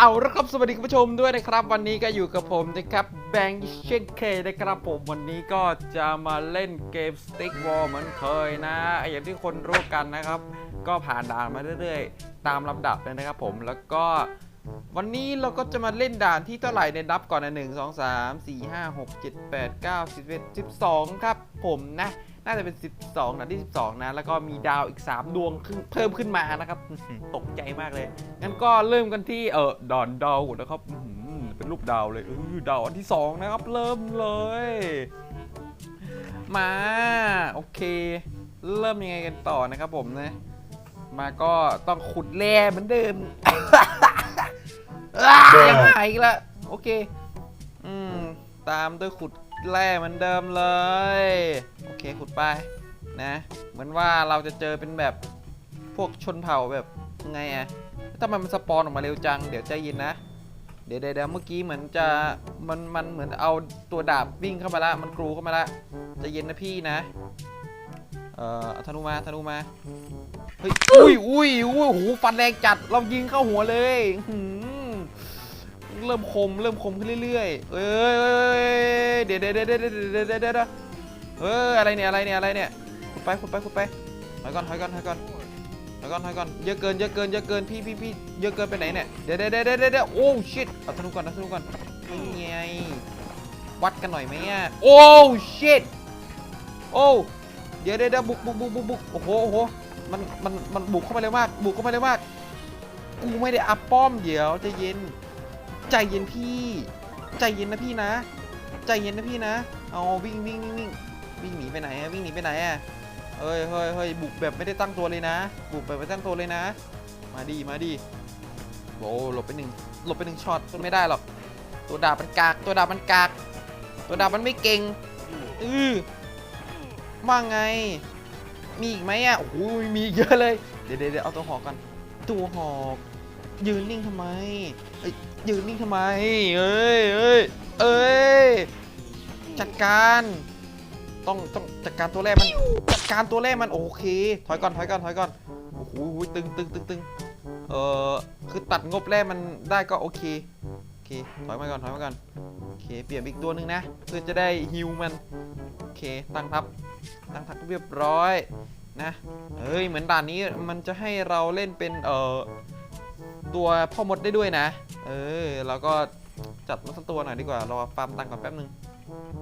เอาละครับสวัสดีคุณผู้ชมด้วยนะครับ วันนี้ก็อยู่กับผมนะครับแบงค์เช่นเคยนะครับผมวันนี้ก็จะมาเล่นเกม Stick Wall เหมือนเคยนะอย่างที่คนรู้กันนะครับ ก็ผ่านด่านมาเรื่อยๆ ตามลำดับเลยนะครับผมแล้วก็วันนี้เราก็จะมาเล่นด่านที่เท่าไหร่ในนับก่อนนะหนึ่งสองสามสี่ห้าหกเจ็ดแปดเก้าสิบเอ็ดสิบสองครับผมนะน่าจะเป็น 12นะที่ 12 นะ แล้วก็มีดาวอีก 3 ดวงขึ้นเพิ่มขึ้นมานะครับ ตกใจมากเลย งั้นก็เริ่มกันที่เออดอนดาวนะครับอื้อหือเป็นรูปดาวเลยเออดาวอันที่ 2 นะครับ เริ่มเลย มา โอเค เริ่มยังไงกันต่อนะครับผมนะ มาก็ต้องขุดแร่เหมือนเดิมอ้ายังหายอีกแล้วโอเค อืม ตามด้วยขุด แร่เหมือนเดิมเลย โอเคขุดไปนะ เหมือนว่าเราจะเจอเป็นแบบพวกชนเผ่าแบบไงอะถ้ามันมันสปอนออกมาเร็วจัง เดี๋ยวใจเย็นนะ เดี๋ยวเดี๋ยวเมื่อกี้เหมือนจะมันมันเหมือนเอาตัวดาบวิ่งเข้ามาละ มันกรูเข้ามาละใจเย็นนะพี่นะ เอ่อธนูมาธนูมา เฮ้ย อุ้ยอุ้ยอุ้ยโอ้โหฟันแรงจัด เรายิงเข้าหัวเลยหือ เริ่มคมเริ่มคมขึ้นเรื่อยๆเอ้ยเอ้ยเดี๋ยวเดี๋ยวเดี๋ยวเดี๋ยวเดี๋เดี๋เฮ้ยอะไรเนี่ยอะไรเนี่ยอะไรเนี่ยขุดไปขุดไปขุดไปถอยก่อนถอยก่อนถอยก่อนถอยก่อนถอยก่อนเยอะเกินเยอะเกินเยอะเกินพี่พี่พี่เยอะเกินไปไหนเนี่ยเดี๋ยวเดี๋ยวเดี๋ยวเดี๋ยวโอ้ชิตเอาธนูก่อนอาธนูก่อนไม่ไงวัดกันหน่อยไหมอะโอ้ชิตโอ้เดี๋ยวเดี๋ยวบุกบุกบุกบุกบุกโอ้โหโอ้โหมันมันมันบุกเข้ามาเร็วมากบุกเข้ามาเร็วมากกูไม่ได้อัพป้อมเดี๋ยวจะเย็น ใจเย็นพี่ ใจเย็นนะพี่นะ ใจเย็นนะพี่นะ เอาวิ่งวิ่งวิ่งวิ่งวิ่งหนีไปไหนอะวิ่งหนีไปไหนอะเฮ้ยเฮ้ยเฮ้ยบุกแบบไม่ได้ตั้งตัวเลยนะ บุกแบบไม่ตั้งตัวเลยนะ มาดีมาดีโอ้หลบไปหนึ่งหลบไปหนึ่งช็อตไม่ได้หรอก ตัวดาบมันกาก ตัวดาบมันกาก ตัวดาบมันไม่เก่ง อือว่าไง มีอีกไหมอะ โอ้โหมีเยอะเลย เดี๋ยวเดี๋ยวเดี๋ยวเอาตัวหอกก่อนตัวหอก ยืนนิ่งทำไมยืนนิ่งทำไม เอ้ยเอ้ยเอ้ย จัดการ ต้องต้องจัดการตัวแรกมัน จัดการตัวแรกมันโอเค ถอยก่อนถอยก่อนถอยก่อน โอ้โหตึงตึงตึงตึงเออคือตัดงบแรกมันได้ก็โอเค โอเค ถอยมาก่อนถอยมาก่อน โอเค เปลี่ยนอีกตัวหนึ่งนะ เพื่อจะได้ฮิวมัน โอเค ตั้งทับ ตั้งทับเรียบร้อยนะ เฮ้ย เหมือนด่านนี้มันจะให้เราเล่นเป็น เอ่อ ตัวพ่อมดได้ด้วยนะ เออเราก็จัดมาสักตัวหน่อยดีกว่า รอฟาร์มตังก่อนแป๊บนึง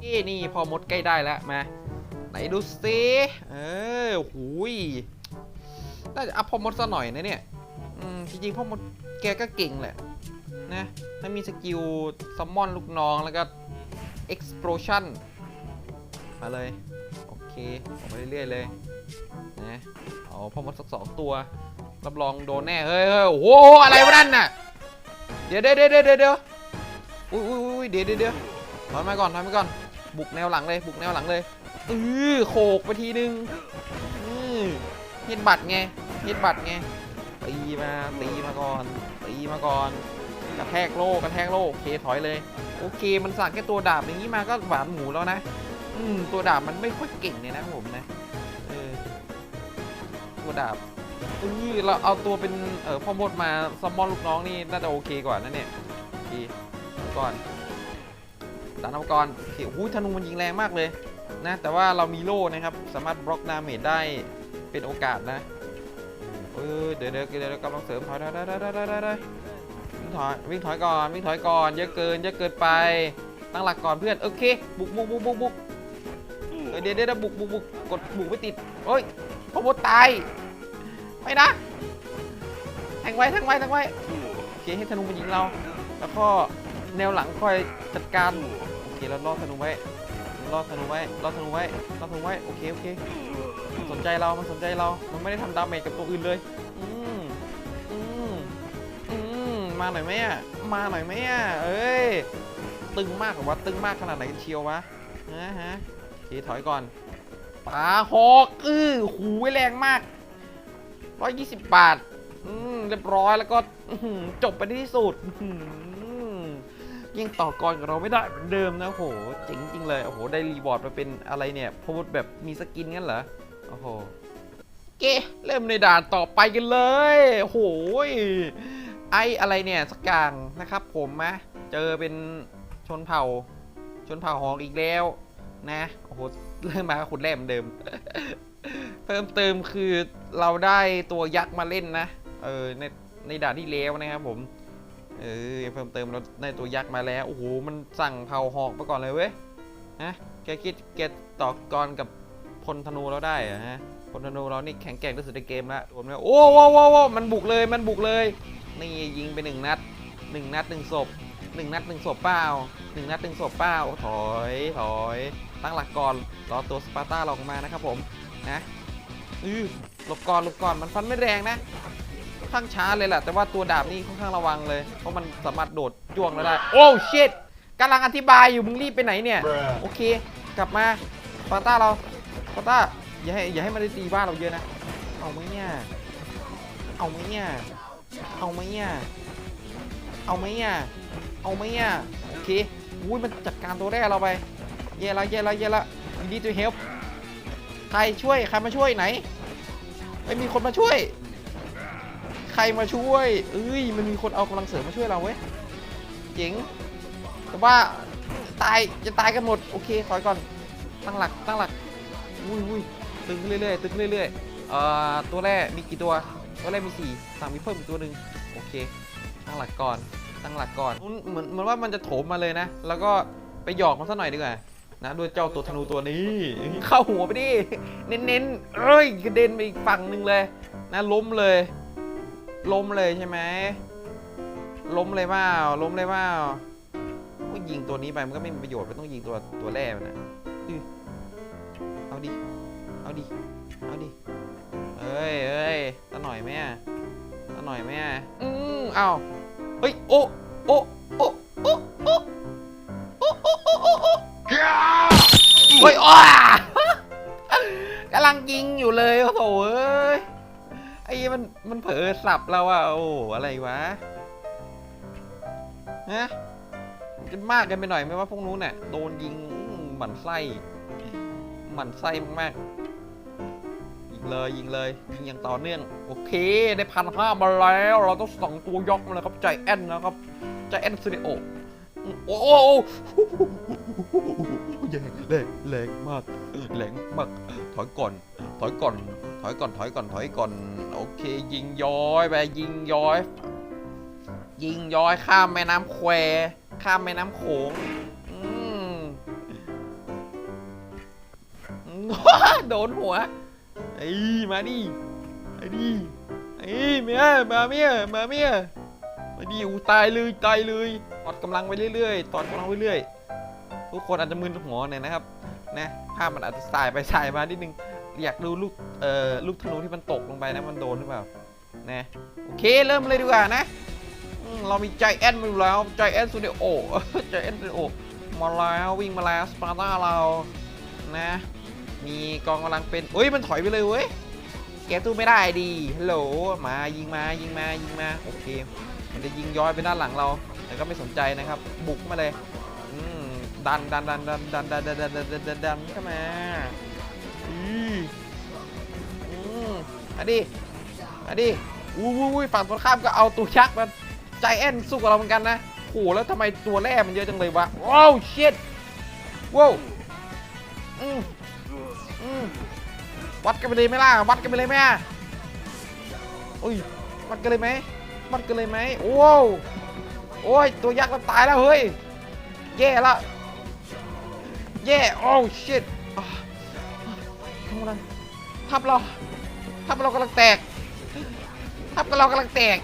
นี่นี่พ่อมดใกล้ได้แล้วมาไหนดูสิเออหูยน่าจะอัพพ่อมดซะหน่อยนะเนี่ยอืมจริงๆพ่อมดแกก็เก่งแหละนะถ้ามีสกิลซัมมอนลูกน้องแล้วก็ explosion มาเลย โอเคออกไปเรื่อยๆเลยนะเอาพ่อมดสักสองตัว รับรองโดนแน่เฮ้ยเฮ้ยโอ้โหอะไรวะนั่นน่ะเดี๋ยวเดี๋ยวเดี๋ยวเดี๋ยวเดี๋ยวอุ้ยอุ้ยอุ้ยเดี๋ยวเดี๋ยวเดี๋ยวถอยมาก่อนถอยมาก่อน บุกแนวหลังเลย บุกแนวหลังเลยเออโขกไปทีนึงอือเฮ็ดบัตรไงเฮ็ดบัตรไงตีมาตีมาก่อนตีมาก่อนกระแทกโลกระแทกโลโอเคถอยเลย โอเคมันสั่งแค่ตัวดาบอย่างนี้มาก็หวานหมูแล้วนะอืมตัวดาบมันไม่ค่อยเก่งเลยนะผมนะเออตัวดาบ เออเราเอาตัวเป็นเออพ่อมดมาซัมมอนลูกน้องนี่น่าจะโอเคกว่านั่นเนี่ยโอเคเอาก่อนดันเอาก่อนโอเคหูยธนูมันยิงแรงมากเลยนะ แต่ว่าเรามีโล่นะครับ สามารถบล็อกดาเมจได้เป็นโอกาสนะเออเดี๋ยวเดี๋ยวเดี๋ยวกำลังเสริมถอยได้ได้ได้ได้ได้วิ่งถอยวิ่งถอยก่อนวิ่งถอยก่อนเยอะเกินเยอะเกินไปตั้งหลักก่อนเพื่อนโอเค บุกบุกบุกบุกบุกเออเดี๋ยวเดี๋ยวบุกบุกบุกกดบุกไม่ติดโอ้ยพ่อมดตาย ไม่นะแทงไว้แทงไว้แทงไว้โอเคให้ธนูมันยิงเรา แล้วก็แนวหลังคอยจัดการโอเคแล้วล่อธนูไว้ล่อธนูไว้ล่อธนูไว้ล่อธนูไว้โอเคโอเคมันสนใจเรา มันสนใจเรา มันไม่ได้ทำดาเมจกับตัวอื่นเลย อืมอืมอืมมาหน่อยไหมอะ มาหน่อยไหมอะ เอ้ย ตึงมากกว่าตึงมากขนาดไหนกันเชียววะฮะฮะโอเคถอยก่อนปาหอกอื้อหูยแรงมาก 120 บาทอืมเรียบร้อยแล้วก็อื้อหือจบไปในที่สุดอื้อหือยังต่อกรกับเราไม่ได้เหมือนเดิมนะโอ้โหเจ๋งจริงเลยโอ้โหได้รีบอร์ดมาเป็นอะไรเนี่ยพูดแบบมีสกินงั้นเหรอโอ้โห เกเริ่มในด่านต่อไปกันเลยโอ้โหไออะไรเนี่ยสักอย่างนะครับ ผมนะเจอเป็นชนเผ่า ชนเผ่าหอกอีกแล้วนะ โอ้โห เริ่มมาขุดแร่เหมือนเดิม เพิ่มเติมคือเราได้ตัวยักษ์มาเล่นนะ เออในในด่านที่แล้วนะครับผม เออเพิ่มเติมเราได้ตัวยักษ์มาแล้ว โอ้โห มันสั่งเผาหอกไปก่อนเลยเว้ย ฮะ แกคิดแกต่อกรกับพลธนูเราได้อะฮะ พลธนูเรานี่แข็งแกร่งที่สุดในเกมละโดนไหมโอ้โว้โว้โว้มันบุกเลย มันบุกเลย นี่ยิงไปหนึ่งนัดหนึ่งนัดหนึ่งศพหนึ่งนัดหนึ่งศพเปล่าหนึ่งนัดหนึ่งศพเปล่าถอย ถอย ตั้งหลักก่อน รอตัวสปาร์ต้าเราออกมานะครับผม นะ อือหลบก่อนหลบก่อนมันฟันไม่แรงนะค่อนข้างช้าเลยแหละแต่ว่าตัวดาบนี่ค่อนข้างระวังเลย เพราะมันสามารถโดดจ้วงเราได้ โอ้ชิตกำลังอธิบายอยู่มึงรีบไปไหนเนี่ย โอเค กลับมาสปาร์ต้าเราสปาร์ต้าอย่าให้อย่าให้มันได้ตีบ้านเราเยอะนะ เอาไหมเนี่ย เอาไหมเนี่ย เอาไหมเนี่ย เอาไหมเนี่ย เอาไหมเนี่ย โอเค อุ้ยมันจัดการตัวแรกเราไป เย่ละเย่ละเย่ละยินดีตัวเฮล ใครช่วยใครมาช่วยไหน ไม่มีคนมาช่วย ใครมาช่วยเอ้ยมันมีคนเอากำลังเสริมมาช่วยเราเว้ยเจ๋งแต่ว่าตายจะตายกันหมดโอเคถอยก่อนตั้งหลักตั้งหลักอุ้ยอุ้ยตึงเรื่อยๆตึงเรื่อยๆเอ่อตัวแรกมีกี่ตัวตัวแรกมีสี่สั่งมีเพิ่มอีกตัวหนึ่งโอเค ตั้งหลักก่อนตั้งหลักก่อนเหมือนเหมือนว่ามันจะโถมมาเลยนะ แล้วก็ไปหยอกมันซะหน่อยดีกว่า นะด้วยเจ้าตัวธนูตัวนี้ เข้าหัวไปดิ เน้นๆเอ้ยกระเด็นไปอีกฝั่งหนึ่งเลย นะล้มเลย ล้มเลยใช่ไหมล้มเลยเปล่าล้มเลยเปล่าก็ยิงตัวนี้ไปมันก็ไม่มีประโยชน์ไม่ต้องยิงตัวตัวแรกมันนะเอาดิ เอาดิ เอาดิ เอ้ยเอ้ยตะหน่อยไหมอะตะหน่อยไหมอะอืมเอาเฮ้ย โอ้โอ้โอ้โอ้โอ้โอ้โอ้โอ้ โอ้โอ้เฮ้ยอ้ากำลังยิงอยู่เลยโอ้โหเอ้ยไอ้มันมันเผลอสับเราอะโอ้อะไรวะฮะมันจะมากกันไปหน่อยไหมว่าพวกนู้นเนี่ยโดนยิงหมันไส้หมันไส้มากๆยิงเลยยิงเลยยิงอย่างต่อเนื่อง โอเคได้พันห้ามาแล้ว เราต้องส่องตัวยกมาเลยครับใจแอนนะครับใจแอนสตูดิโอโอ้ แรงแรงแรงมากแรงมากถอยก่อน ถอยก่อน ถอยก่อน ถอยก่อน ถอยก่อน โอเค ยิงย้อยไปยิงย้อย ยิงย้อยข้ามแม่น้ำแควข้ามแม่น้ำโขงอืมโดนหัวไอ้มาดิไอ้ดิไอ้เมียมาเมียมาเมียมาดิอูตายเลยตายเลยตอดกำลังไปเรื่อยๆตอดกำลังไปเรื่อย ทุกคนอาจจะมึนหัวหน่อยนะครับนะภาพมันอาจจะสายไปสายมานิดนึงอยากดูลูกเอ่อลูกธนูที่มันตกลงไปนะมันโดนหรือเปล่านะโอเคเริ่มเลยดีกว่านะเรามีใจแอนมาอยู่แล้วใจแอนสตูดิโอใจแอนสตูดิโอมาแล้ววิ่งมาแล้วสปาร์ตาเรานะ มีกองกำลังเป็นเอ้ยมันถอยไปเลยเว้ยแกตู้ไม่ได้ดีฮัลโหลมายิงมายิงมายิงมาโอเค มันจะยิงย้อยไปด้านหลังเราแต่ก็ไม่สนใจนะครับ บุกมาเลย ดันดันดันดันดันดันดันดันดันดันดันดันเข้ามาอืออืมมาดิมาดิอู้วู้วู้ฝั่งตรงข้ามก็เอาตัวยักษ์มาใจแอนสู้กับเราเหมือนกันนะโหแล้วทำไมตัวแร่มันเยอะจังเลยวะว้าวชิตว้าวอืมอืมวัดกันไปเลยไหมล่ะวัดกันไปเลยไหมอะอุ้ยวัดกันเลยไหมวัดกันเลยไหมโอ้วโอ้ยตัวยักษ์มันตายแล้วเฮ้ยแย่ละ แย่โอ้ชิตทำอะไรทับเราทับเรากำลังแตกทับเรากำลังแตก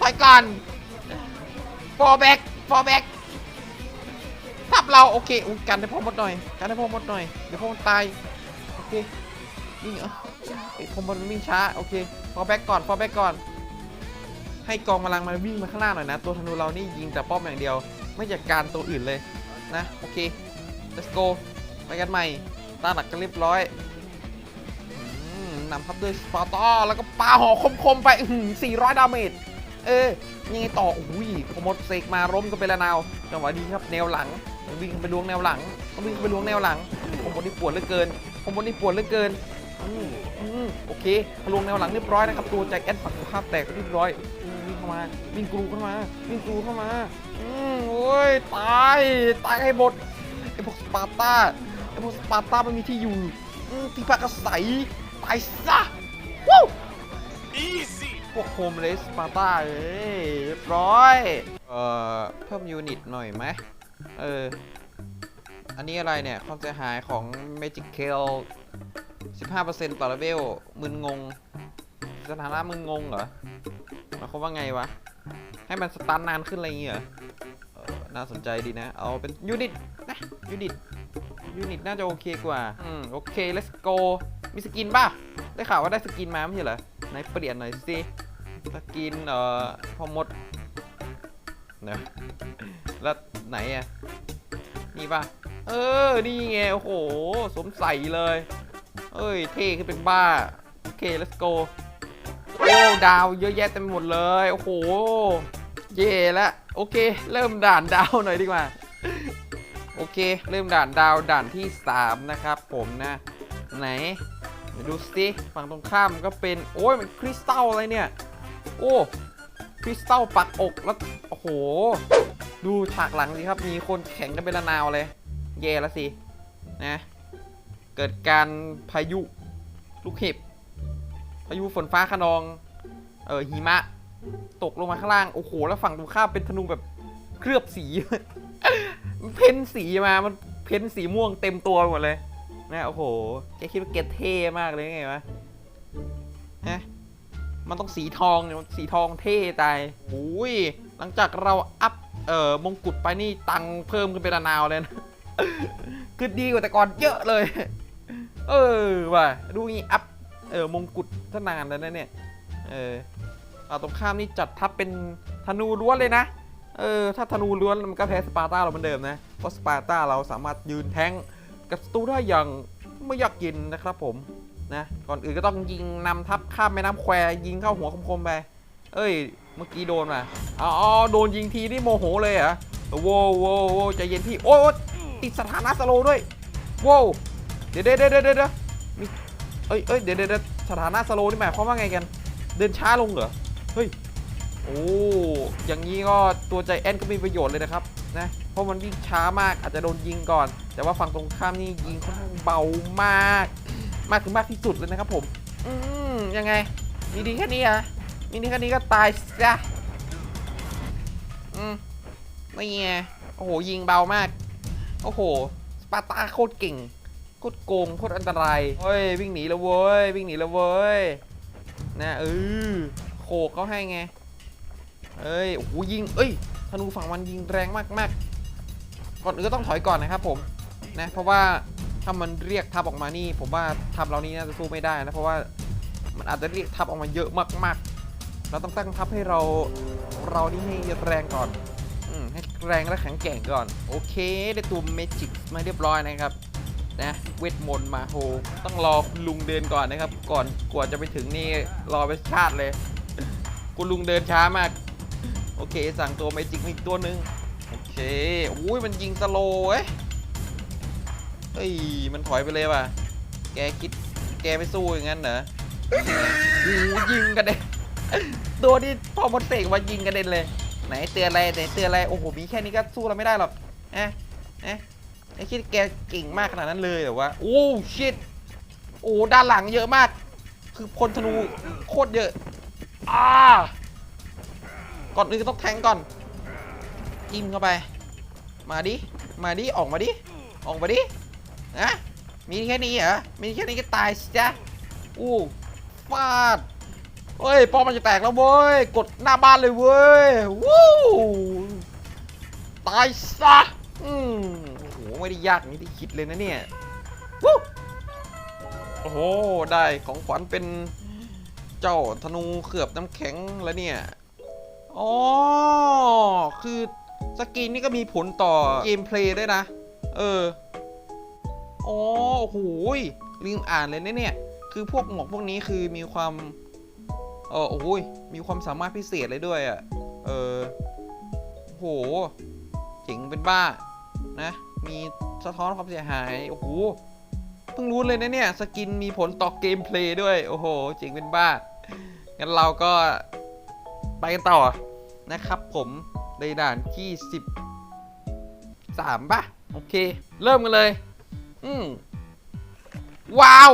ถอยก่อน fall back fall back ทับเราโอเคอุ้ยกันให้พ่อมดหน่อยกันให้พ่อมดหน่อยเดี๋ยวพ่อมดตายโอเควิ่งเออไอ้ผมมันวิ่งช้าโอเคฟอแบ็กก่อนฟอแบ็กก่อน ให้กองกำลังมาวิ่งมาข้างหน้าหน่อยนะ ตัวธนูเรานี่ยิงแต่ป้อมอย่างเดียว ไม่จัดการตัวอื่นเลยนะโอเค let's go ไปกันใหม่ตั้งหลักกันเรียบร้อยอนำครับด้วยสปาร์ตาแล้วก็ปาหอกคมๆไป400 ดาเมจ เออ ยังไงต่อ อุ้ยพอหมดเสกมาล้มก็เป็นละนาว จังหวะดีครับแนวหลัง วิ่งไปลวงแนวหลังต้องวิ่งไปลวงแนวหลังผมบนนี่ปวดเหลือเกินผมบนนี่ปวดเหลือเกินอืมอืมโอเคพลวงแนวหลังเรียบร้อยนะครับ ตัวแจ็คแอนฝังตรงข้ามแตกเรียบร้อย วิ่งเข้ามา วิ่งกรูเข้ามา วิ่งกรูเข้ามาอืมโอ้ย ตาย ตายให้หมด ไอพวกสปาร์ตาไอพวกสปาร์ตามันมีที่อยู่อืมที่พักอาศัยตายซะวู้ Easy. พวกโฮมเลสสปาร์ตาเอ้ยเรียบร้อย เอ่อ เพิ่มยูนิตหน่อยไหมเออ อันนี้อะไรเนี่ย ความเสียหายของ Magic k a l 15%ต่อเลเวลมึนงง สถานะมึนงงเหรอหมายความว่าไงวะ ให้มันสตาร์ทนานขึ้นอะไรอย่างเงี้ยเหรอเออ น่าสนใจดีนะ เอาเป็นยูนิตนะยูนิตยูนิตน่าจะโอเคกว่า อืม โอเค let's go มีสกินป่ะ ได้ข่าวว่าได้สกินมาไม่ใช่เหรอไหนเปลี่ยนหน่อยสิ สกิน เอ่อพอมดเนอะแล้วไหนอะ นี่ป่ะ เออ นี่ไง โอ้โหสวมใส่เลย เอ้ย เท่ขึ้นเป็นบ้า โอเค let's go โอ้ ดาวเยอะแยะเต็มหมดเลย โอ้โห เย่ละ โอเค เริ่มด่านดาวหน่อยดีกว่า โอเค เริ่มด่านดาวด่านที่ 3 นะครับ ผมนะ ไหนเดี๋ยวดูสิฝั่งตรงข้ามก็เป็น โอ้ยมันคริสตัลอะไรเนี่ย โอ้คริสตัลปักอกแล้ว โอ้โห ดูฉากหลังสิครับ มีคนแข่งกันเป็นระนาวเลย แย่แล้วสิ นะ เกิดการพายุลูกเห็บพายุฝนฟ้าขนอง เออหิมะ ตกลงมาข้างล่าง โอ้โห แล้วฝั่งตรงข้ามเป็นธนูแบบเคลือบสี เพ้นสีมา มันเพ้นสีม่วงเต็มตัวหมดเลยนะโอ้โห แกคิดว่าแกเท่มากเลยไงวะ ฮะ มันต้องสีทองเนี่ยสีทองเท่ตายโอ้ยหลังจากเราอัพ เอ่อ มงกุฎไปนี่ตังเพิ่มขึ้นเป็นนาวเลยนะ คือดีกว่าแต่ก่อนเยอะเลย เออว่ะ ดูงี้อัพ เอ่อ มงกุฎทนานแล้วนะเนี่ย เออาตรงข้ามนี่จัดทัพเป็นธนูล้วนเลยนะ เออ ถ้าธนูล้วนมันก็แพ้สปาร์ตาเราเหมือนเดิมนะ เพราะสปาร์ตาเราสามารถยืนแทงกับศัตรูได้อย่างไม่ยากกินนะครับผม นะ ก่อนอื่นก็ต้องยิงนำทัพข้ามแม่น้ำแควยิงเข้าหัวคมๆไป เอ้ย เมื่อกี้โดนมาอ๋อโดนยิงทีนี่โมโหเลยเหรอโว้วโว้วโว้วใจเย็นพี่ โอ้ติดสถานะสโลด้วย โว้วเดี๋ยวเดี๋ยวเดี๋ยวเดี๋ยวมีเอ้ยเอ้ยเดี๋ยวเดี๋ยวสถานะสโลนี่หมายความว่าไงกัน เดินช้าลงเหรอ เฮ้ย โอ้ อย่างนี้ก็ตัวใจแอนก็มีประโยชน์เลยนะครับนะ เพราะมันวิ่งช้ามากอาจจะโดนยิงก่อน แต่ว่าฝั่งตรงข้ามนี่ยิงค่อนข้างเบามาก มากถึงมากที่สุดเลยนะครับผม อืมยังไง มีดีแค่นี้เหรอะมีดีแค่นี้ก็ตายซะอืมไม่ไงโอ้โห ยิงเบามาก โอ้โห สปาร์ตาโคตรเก่ง โคตรโกง โคตรอันตราย เฮ้ย วิ่งหนีแล้วเว้ย วิ่งหนีแล้วเว้ย นะเออ กเขาให้ไง เอ้ยโอ้โหยิง เอ้ย ธนูฝั่งมันยิงแรงมากมากๆ ก่อนอื่นก็ต้องถอยก่อนนะครับผมนะ เพราะว่าถ้ามันเรียกทับออกมานี่ ผมว่าทับเรานี่น่าจะสู้ไม่ได้นะ เพราะว่ามันอาจจะเรียกทับออกมาเยอะมากๆ เราต้องตั้งทับให้เราเรานี่ให้แรงก่อนอืให้แรงและแข็งแกร่งก่อน โอเค ได้ตัวเมจิกมาเรียบร้อยนะครับนะเวทมนต์มาโฮต้องรอลุงเดินก่อนนะครับ ก่อนกว่าจะไปถึงนี่รอไปชาติเลย คุณลุงเดินช้ามาก โอเค สั่งตัวเมจิกอีกตัวหนึ่งโอเคอุ้ยมันยิงสโลเว้ยเฮ้ยมันถอยไปเลยว่ะ แกคิดแกไม่สู้อย่างนั้นเหรอโอ้ยิงกันเด็นตัวที่พอมดเสกมายิงกันเด็นเลย ไหนเตือนอะไรไหนเตือนอะไรโอ้โหมีแค่นี้ก็สู้เราไม่ได้หรอกเอ๊ะเอ๊ะไอ้คิดแกเก่งมากขนาดนั้นเลยเหรอวะโอ้ชิตโอ้ด้านหลังเยอะมาก คือพลธนูโคตรเยอะ อ่าก่อนอื่นต้องแทงก่อนจิ้มเข้าไป มาดิ มาดิ ออกมาดิ ออกมาดินะมีแค่นี้เหรอ มีแค่นี้ก็ตายสิจ๊ะอู้ฟาดเฮ้ย ป้อมมันจะแตกแล้วเว้ย กดหน้าบ้านเลยเว้ย วู้ตายซะ อืมโอ้โห ไม่ได้ยากอย่างที่คิดเลยนะเนี่ย วู้โอ้โห ได้ของขวัญเป็น เจ้าธนูเขือบน้ำแข็งแล้วเนี่ย อ๋อ คือสกินนี่ก็มีผลต่อเกมเพลย์ด้วยนะ เออ อ๋อ โอ้โหยลืมอ่านเลยนะเนี่ย คือพวกหมวกพวกนี้คือมีความ เออ โอ้ย มีความสามารถพิเศษเลยด้วยอะ เออโอ้โห เจ๋งเป็นบ้า นะ มีสะท้อนความเสียหาย โอ้โห เพิ่งรู้เลยนะเนี่ย สกินมีผลต่อเกมเพลย์ด้วย โอ้โห เจ๋งเป็นบ้า งั้นเราก็ไปกันต่อนะครับผมในด่านที่สิบสามป่ะ โอเค เริ่มกันเลย อืมว้าว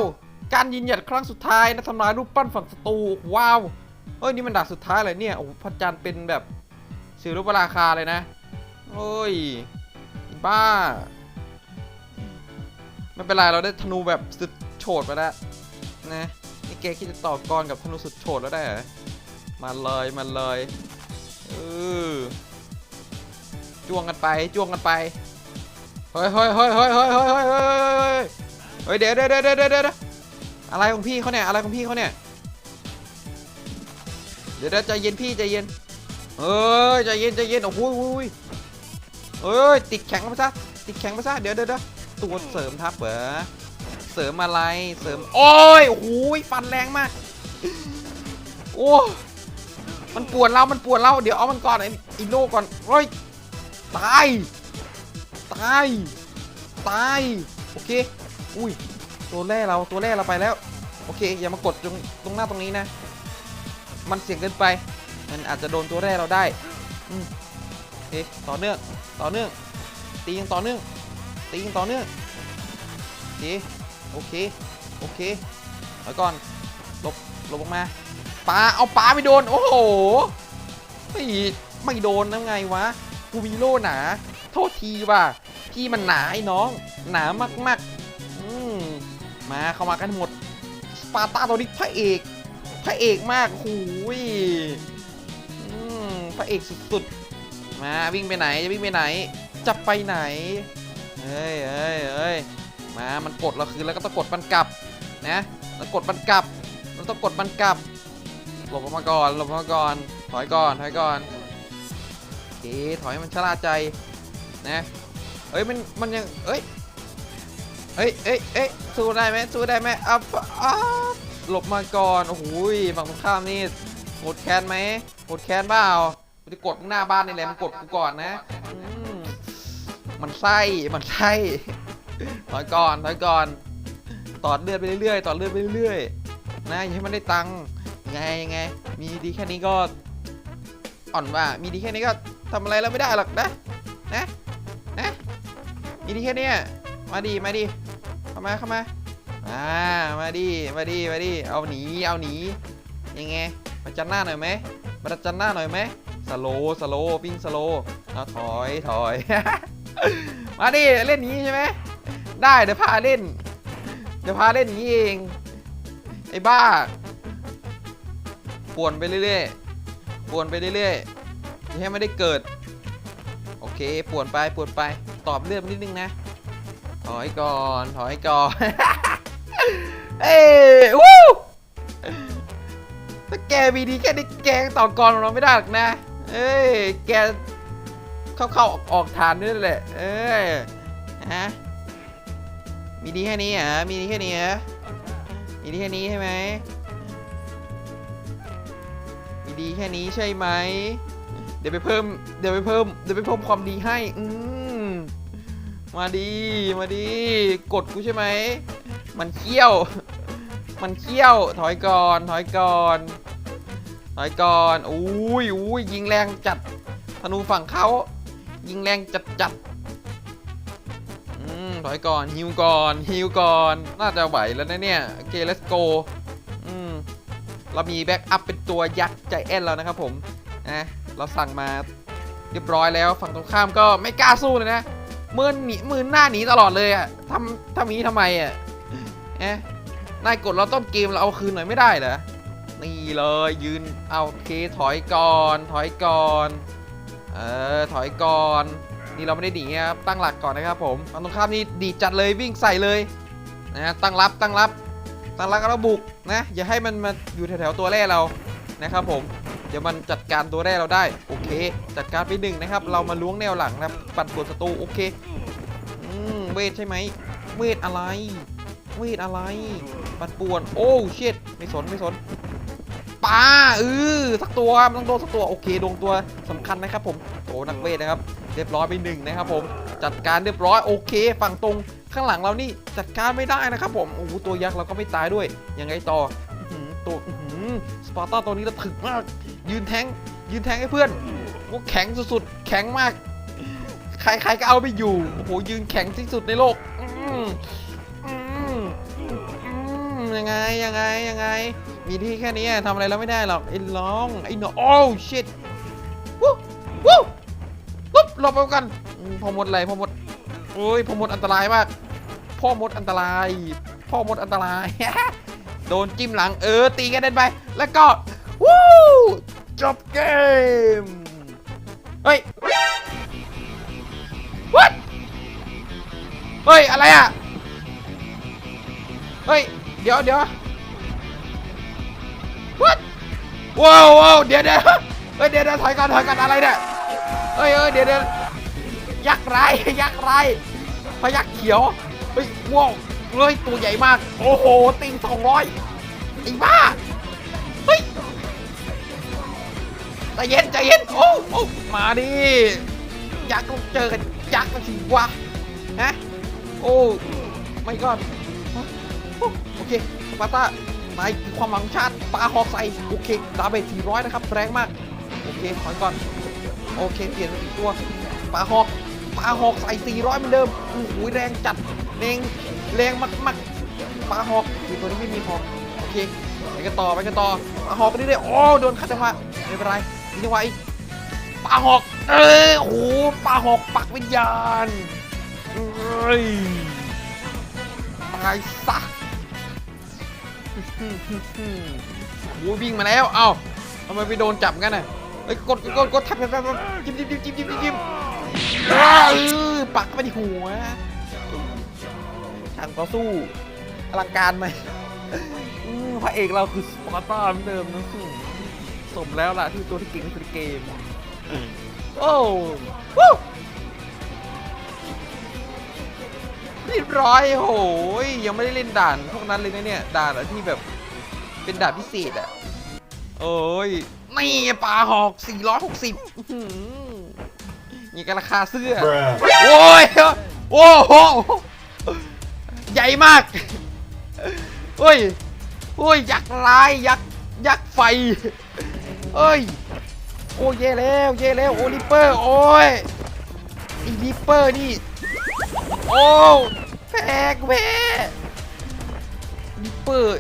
การยิงหยัดครั้งสุดท้ายนะทำลายรูปปั้นฝั่งศัตรูว้าวเฮ้ยนี่มันด่านสุดท้ายเลยเนี่ยโอ้พระจันทร์เป็นแบบสื่อรูปราคาเลยนะโอ้ยบ้า ไม่เป็นไรเราได้ธนูแบบสุดโฉดมาแล้วนะ แกคิดจะต่อกรกับธนูสุดโฉดแล้วได้เหรอมาเลยมาเลยเออจ้วงกันไปจ้วงกันไปเฮ้ยเฮ้ยเฮ้ยเฮ้ยเฮ้ยเฮ้ยเฮ้ยเฮ้ยเฮ้ยเดี๋ยวเดี๋ยวเดี๋ยวเดี๋ยวเดี๋ยวอะไรของพี่เขาเนี่ยอะไรของพี่เขาเนี่ยเดี๋ยวเดี๋ยวใจเย็นพี่ใจเย็นเอ้ยใจเย็นใจเย็นโอ้โหโอ้ยเอ้ยติดแข็งไปซะติดแข็งไปซะเดี๋ยวเดี๋ยวเดี๋ยวตัวเสริมทับเหรอเสริมอะไรเสริมโอ้ยโอ้โหฟันแรงมาก โอ้มันปวดเรา มันปวดเรา เดี๋ยวเอามันก่อนไอ้อิโน่ก่อนเฮ้ยตาย ตาย ตาย โอเค อุ้ย ตัวแร่เรา ตัวแร่เราไปแล้ว โอเค อย่ามากดตรงตรงหน้าตรงนี้นะ มันเสี่ยงเกินไป มันอาจจะโดนตัวแร่เราได้อืมโอเค ต่อเนื่อง ต่อเนื่อง ตีย่างต่อเนื่อง ตีย่างต่อเนื่องโอเค โอเค โอเคแล้ก่อนหลบหลบออกมาปลาเอาปลาไม่โดน โอ้โหไม่ไม่โดนนะไงวะกูมีโล่หนา โทษทีว่ะพี่มันหนาไอ้น้อง หนามากๆอืมมาเข้ามากันหมดสปาร์ตาตัวนี้พระเอกพระเอกมากหูยอืมพระเอกสุดๆ มาวิ่งไปไหนจะวิ่งไปไหน จะไปไหน เฮ้ยเฮ้ยเฮ้ย มา มันกดเราคืนแล้วก็ต้องกดมันกลับนะแล้วกดมันกลับเราต้องกดมันกลับหลบออกมาก่อนหลบออกมาก่อน ถอยก่อน ถอยก่อนโอเคถอยมันชะล่าใจนะเอ้ยมันมันยังเอ้ยเอ้ยเอ้ยเอ้ยสู้ได้ไหมสู้ได้ไหมอัพอัพหลบมาก่อนโอ้โหยฝั่งตรงข้ามนี่กดแคนไหมกดแคนเปล่ามันจะกดหน้าบ้านนี่แหละมันกดกูก่อนนะมันไส้มันไส้ ถอยก่อนถอยก่อนตอดเลือดไปเรื่อยๆตอดเลือดไปเรื่อยๆนะอย่าให้มันได้ตังค์ยังไงยังไง มีดีแค่นี้ก็ อ่อนว่ามีดีแค่นี้ก็ทำอะไรแล้วไม่ได้หรอกนะนะนะมีดีแค่นี้มาดีมาดีเข้ามาเข้ามาอ่ามาดีมาดีมาดีเอาหนีเอาหนียังไงมาจันหน้าหน่อยไหมมาจันหน้าหน่อยไหมสโลสโลวิ่งสโลเอาถอยถอย มาดิเล่นนี้ใช่ไหม ได้เดี๋ยวพาเล่น เดี๋ยวพาเล่นอย่างนี้เอง ไอ้บ้าป่วนไปเรื่อยๆป่วนไปเรื่อยๆอย่าให้ไม่ได้เกิด โอเคป่วนไปป่วนไป ตอบเรื่องนิดนึงนะ ถอยก่อน ถอยก่อน เอ้วู้ถ้าแกมีดีแค่นี้แกงต่อกรของเราไม่ได้หรอกนะ เอ้ย แกเข้าเข้าออกออกฐานนี่แหละ เอ้ย ฮะ มีดีแค่นี้เหรอมีดีแค่นี้เหรอมีดีแค่นี้ใช่ไหมมีดีแค่นี้ใช่ไหม เดี๋ยวไปเพิ่ม เดี๋ยวไปเพิ่ม เดี๋ยวไปเพิ่มความดีให้ อืมมาดี มาดี กดกูใช่ไหม มันเขี้ยว มันเขี้ยว ถอยก่อน ถอยก่อน ถอยก่อน อุ้ยอุ้ยยิงแรงจัด ธนูฝั่งเขา ยิงแรงจัดจัด อืมถอยก่อนฮิวก่อนฮิวก่อน น่าจะไหวแล้วนะเนี่ยโอเค let's go อืมเรามีแบ็กอัพเป็นตัวยักษ์ใจแอนแล้วนะครับผมนะเราสั่งมาเรียบร้อยแล้วฝั่งตรงข้ามก็ไม่กล้าสู้เลยนะมือหนีมือหน้าหนีตลอดเลยอะทำทำนี้ทำไมอะเอ๊ะนายกดเราต้นเกมเราเอาคืนหน่อยไม่ได้เหรอนี่เลยยืนเอาเคถอยก่อน ถอยก่อน เออถอยก่อน นี่เราไม่ได้หนีนะครับตั้งหลักก่อนนะครับผมฝั่งตรงข้ามนี่ดีจัดเลยวิ่งใส่เลยนะตั้งรับตั้งรับตั้งรับแล้วบุกนะอย่าให้มันมาอยู่แถวๆตัวแร่เรานะครับผมเดี๋ยวมันจัดการตัวแรกเราได้โอเค จัดการไปหนึ่งนะครับ เรามาล้วงแนวหลังนะครับปั่นปวดศัตรูโอเคอืมเวทใช่ไหมเวทอะไร เวทอะไรปั่นป่วน โอ้เชิดไม่สนไม่สนปลาเออสักตัวมันต้องโดนสักตัวโอเคดวงตัวสำคัญนะครับผม โอ้นักเวทนะครับ เรียบร้อยไปหนึ่งนะครับผมจัดการเรียบร้อยโอเค ฝั่งตรงข้างหลังเรานี่จัดการไม่ได้นะครับผมโอ้โหตัวยักษ์เราก็ไม่ตายด้วยยังไงต่อตัวสปาร์ต้าตัวนี้เราถึกมาก ยืนแทงยืนแทงให้เพื่อนโอ้แข็งสุดๆแข็งมาก ใครๆก็เอาไม่อยู่โอ้โหยืนแข็งที่สุดในโลกยังไงยังไงยังไง มีที่แค่นี้ทำอะไรแล้วไม่ได้หรอกไอ้ร้องไอ้หนอโอ้ชิตวู้วู้ หลบไปกันอืมพ่อมดอะไรพ่อมดโอ้ยพ่อมดอันตรายมาก พ่อมดอันตราย พ่อมดอันตราย โดนจิ้มหลังเออตีกันเดินไป แล้วก็วู้จบเกม เฮ้ย what เฮ้ย อะไรอะ เฮ้ย เดี๋ยวเดี๋ยว what ว้าวว้าวเดี๋ยวเดี๋ยวเฮ้ยเดี๋ยวเดี๋ยวถอยก่อนถอยก่อนอะไรเนี่ย เฮ้ยเฮ้ยเดี๋ยวเดี๋ยวยักษ์ไรยักษ์ไรพยักษ์เขียวเฮ้ยว้าวเฮ้ยตัวใหญ่มาก โอ้โหติงสองร้อยไอ้บ้าเฮ้ยใจเย็นใจเย็นโอ้โอ้มาดิยักษ์ต้องเจอกันยักษ์กันสิวะฮะโอ้ไม่ก็โอเคสปาร์ต้านาคือความหวังชาติปลาหอกใส่โอเคดาเมจ400 นะครับ แรงมาก โอเคถอยก่อน โอเคเปลี่ยนอีกตัวปลาหอกปลาหอกใส่400เหมือนเดิมโอ้โหแรงจัดแรงแรงมากๆปลาหอกคือตัวนี้ไม่มีหอกโอเคไปกันต่อไปกันต่อปลาหอกไปเรื่อยๆโอ้โดนขัดจังหวะไม่เป็นไรมีจังหวะอีกปลาหอก เออโอ้โหปลาหอกปักวิญญาณเอ้ยตายซะโอ้ยวิ่งมาแล้ว เอ้าทำไมไปโดนจับกันน่ะ เอ้ยกดกดกดทับทับทับทับจิ้มจิ้มจิ้มจิ้มจิ้มจิ้มอ้าวเออปักเข้าไปที่หัวช่างต่อสู้อลังการไหมอืมพระเอกเราคือสปาร์ต้าเหมือนเดิมนะอืมสมแล้วล่ะที่ตัวที่เก่งที่สุดในเกมโอ้วู้เรียบร้อยโอ้ยยังไม่ได้เล่นด่านพวกนั้นเลยนะเนี่ยด่านอะไรที่แบบเป็นดาบพิเศษอะโอ้ย นี่ปลาหอก 460อื้อหือนี่ก็ราคาเสื้อ Bruh. โอ้ย โอ้โห ใหญ่มากโอ้ยโอ้ย ยักษ์ลาย ยักษ์ ยักษ์ไฟเอ้ย โอ้ยเย่แล้ว เย่แล้ว โอลิปเปอร์ โอ้ยไอีลิปเปอร์นี่ โอ้แพ้กูแพ้ลิปเปอร์